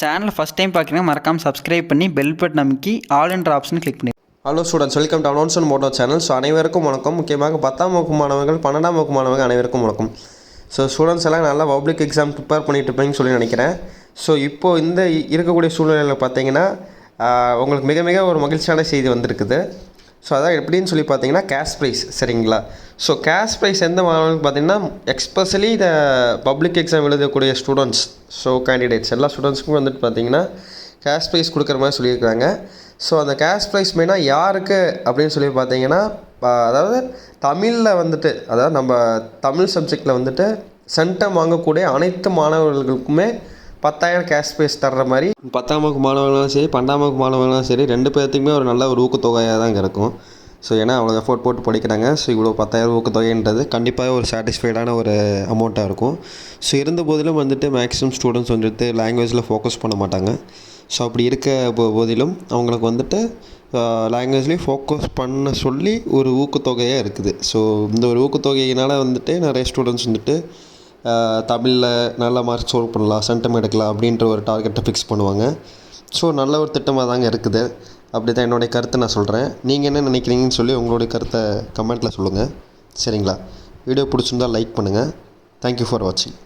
Channel first time பார்க்குறீங்கன்னா மறக்காமல் subscribe பண்ணி பெல் பட்டன் அமைக்கி ஆல் என்ற ஆப்ஷன் கிளிக் பண்ணி hello students welcome to announcement motto channel so அனைவருக்கும் வணக்கம். முக்கியமாக பத்தாம் வகுப்பு மாணவர்கள் பன்னெண்டாம் வகுப்பு மாணவர்கள் அனைவருக்கும் வணக்கம். ஸோ ஸ்டூடெண்ட்ஸ் எல்லாம் நல்லா பப்ளிக் எக்ஸாம் ப்ரிப்பேர் பண்ணிட்டு இருப்பீங்கன்னு சொல்லி நினைக்கிறேன். ஸோ இப்போது இந்த இருக்கக்கூடிய சூழ்நிலையில் பார்த்தீங்கன்னா உங்களுக்கு மிக மிக ஒரு மகிழ்ச்சியான செய்தி வந்திருக்குது. ஸோ அதான் எப்படின்னு சொல்லி பார்த்தீங்கன்னா கேஷ் ப்ரைஸ் சரிங்களா? ஸோ கேஷ் ப்ரைஸ் எந்த மாணவர்களுக்கு பார்த்தீங்கன்னா எக்ஸ்பெஷலி இந்த பப்ளிக் எக்ஸாம் எழுதக்கூடிய ஸ்டூடெண்ட்ஸ் ஸோ கேண்டிடேட்ஸ் எல்லா ஸ்டூடெண்ட்ஸுக்கும் வந்துட்டு பார்த்தீங்கன்னா கேஷ் ப்ரைஸ் கொடுக்குற மாதிரி சொல்லியிருக்காங்க. ஸோ அந்த கேஷ் ப்ரைஸ் மெயினாக யாருக்கு அப்படின்னு சொல்லி பார்த்தீங்கன்னா அதாவது தமிழில் வந்துட்டு அதாவது நம்ம தமிழ் சப்ஜெக்டில் வந்துட்டு சென்டம் வாங்கக்கூடிய அனைத்து மாணவர்களுக்குமே பத்தாயிரம் கேஷ் ப்ரைஸ் தர்ற மாதிரி. பத்தாம் வகுப்பு மாணவர்களும் சரி பன்னெண்டாம் வகுப்பு மாணவர்களும் சரி ரெண்டு பேர்த்துக்குமே ஒரு நல்ல ஒரு ஊக்கத்தொகையாக தான் இருக்கும் ஸோ ஏன்னா அவ்வளோ எஃபோர்ட் போட்டு படிக்கிறாங்க. ஸோ இவ்வளோ பத்தாயிரம் ஊக்கத்தொகைன்றது கண்டிப்பாக ஒரு சாட்டிஸ்ஃபைடான ஒரு அமௌண்ட்டாக இருக்கும். ஸோ இருந்த போதிலும் வந்துட்டு மேக்ஸிமம் ஸ்டூடெண்ட்ஸ் வந்துட்டு லாங்குவேஜில் ஃபோக்கஸ் பண்ண மாட்டாங்க. ஸோ அப்படி இருக்க போதிலும் அவங்களுக்கு வந்துட்டு லாங்குவேஜ்லேயும் ஃபோக்கஸ் பண்ண சொல்லி ஒரு ஊக்கத்தொகையாக இருக்குது. ஸோ இந்த ஒரு ஊக்கத்தொகையினால் வந்துட்டு நிறைய ஸ்டூடெண்ட்ஸ் வந்துட்டு தமிழில் நல்ல மார்க் ஸ்கோர் பண்ணலாம் சென்டம் எடுக்கலாம் அப்படின்ற ஒரு டார்கெட்டை ஃபிக்ஸ் பண்ணுவாங்க. ஸோ நல்ல ஒரு திட்டமாக தாங்க இருக்குது. அப்படி தான் என்னுடைய கருத்தை நான் சொல்கிறேன் நீங்கள் என்ன நினைக்கிறீங்கன்னு சொல்லி உங்களுடைய கருத்தை கமெண்ட்டில் சொல்லுங்கள் சரிங்களா? வீடியோ பிடிச்சிருந்தா லைக் பண்ணுங்கள் தேங்க்யூ ஃபார் வாட்சிங்